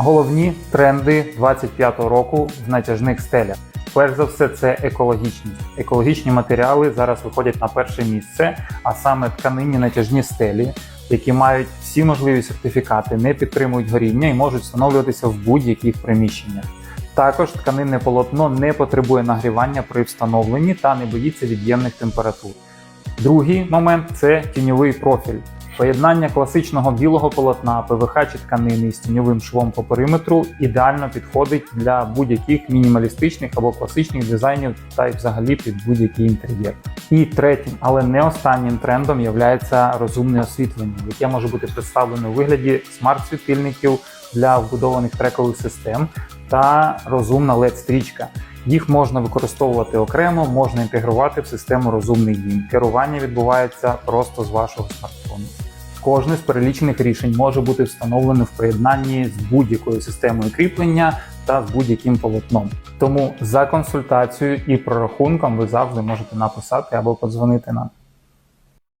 Головні тренди 25-го року в натяжних стелях. Перш за все, це екологічність. Екологічні матеріали зараз виходять на перше місце, а саме тканинні натяжні стелі, які мають всі можливі сертифікати, не підтримують горіння і можуть встановлюватися в будь-яких приміщеннях. Також тканинне полотно не потребує нагрівання при встановленні та не боїться від'ємних температур. Другий момент це тіньовий профіль. Поєднання класичного білого полотна, ПВХ чи тканини з тіньовим швом по периметру ідеально підходить для будь-яких мінімалістичних або класичних дизайнів та й взагалі під будь-який інтер'єр. І третім, але не останнім трендом є розумне освітлення, яке може бути представлено у вигляді смарт-світильників для вбудованих трекових систем та розумна LED-стрічка. Їх можна використовувати окремо, можна інтегрувати в систему розумний дім. Керування відбувається просто з вашого смартфону. Кожне з перелічених рішень може бути встановлене в приєднанні з будь-якою системою кріплення та з будь-яким полотном. Тому за консультацією і прорахунком ви завжди можете написати або подзвонити нам.